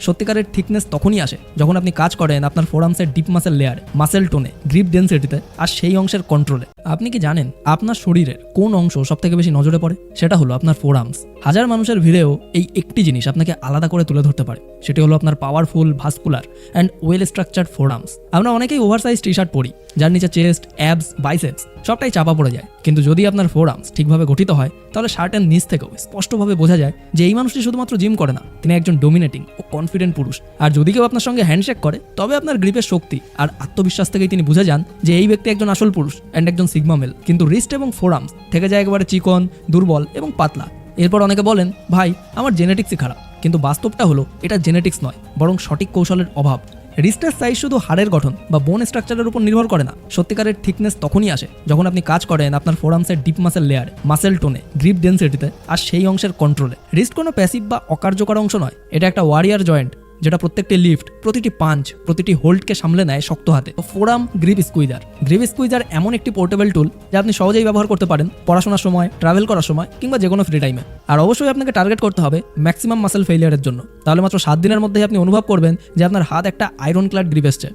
সত্যিকারের থিকনেস তখনই আসে যখন আপনি কাজ করেন আপনার ফোরামসের ডিপ মাসেল লেয়ারে মাসেল টোনে গ্রিপ ডেন্সিটিতে আর সেই অংশের কন্ট্রোলে আপনি কি জানেন আপনার শরীরের কোন অংশ সবথেকে বেশি নজরে পড়ে? সেটা হলো আপনার ফোরামস হাজার মানুষের ভিড়েও এই একটি জিনিস আপনাকে আলাদা করে তুলে ধরতে পারে। সেটি হলো আপনার powerful vascular and well structured forearms আমরা অনেকেই ওভারসাইজ টি শার্ট পরি, যার নিচে চেস্ট অ্যাবস বাইসেপস সবটাই চাপা পড়ে যায়। কিন্তু যদি আপনার ফোরামস ঠিকভাবে গঠিত হয়, তাহলে শার্টের নিচ থেকেও স্পষ্টভাবে বোঝা যায় যে এই মানুষটি শুধুমাত্র জিম করে না, তিনি একজন ডোমিনেটিং ও কনফিডেন্ট পুরুষ। আর যদি কেউ আপনার সঙ্গে হ্যান্ডশেক করে, তবে আপনার গ্রিপের শক্তি আর আত্মবিশ্বাস থেকেই তিনি বুঝে যান যে এই ব্যক্তি একজন আসল পুরুষ অ্যান্ড একজন সিগমা মেল কিন্তু রিস্ট এবং ফোরামস থেকে যায় একেবারে চিকন, দুর্বল এবং পাতলা। এরপর অনেকে বলেন, ভাই, আমার জেনেটিক্সই খারাপ। কিন্তু বাস্তবটা হলো, এটা জেনেটিক্স নয়, বরং সঠিক কৌশলের অভাব। রিস্টের সাইজ শুধু হাড়ের গঠন বা বোন স্ট্রাকচারের উপর নির্ভর করে না, সত্যিকারের থিকনেস তখনই আসে যখন আপনি কাজ করেন আপনার ফোরামসের ডিপ মাসেল লেয়ারে মাসেল টোনে গ্রিপ ডেন্সিটিতে আর সেই অংশের কন্ট্রোলে রিস্ট কোনো প্যাসিভ বা অকার্যকর অংশ নয়, এটা একটা ওয়ারিয়ার জয়েন্ট যেটা প্রত্যেকটি লিফট প্রতিটি পাঞ্চ প্রতিটি হোল্ডকে সামলে নেয় শক্ত হাতে। Forearm grip squeezer grip squeezer এমন একটি পোর্টেবল টুল যা আপনি সহজেই ব্যবহার করতে পারেন পড়াশোনার সময় ট্রাভেল করার সময়, কিংবা যে কোনো ফ্রি টাইমে আর অবশ্যই আপনাকে টার্গেট করতে হবে ম্যাক্সিমাম মাসেল ফেলিয়ারের জন্য। তাহলে মাত্র সাত দিনের মধ্যেই আপনি অনুভব করবেন যে আপনার হাত একটা আয়রন ক্লাড গ্রিপ এসছে।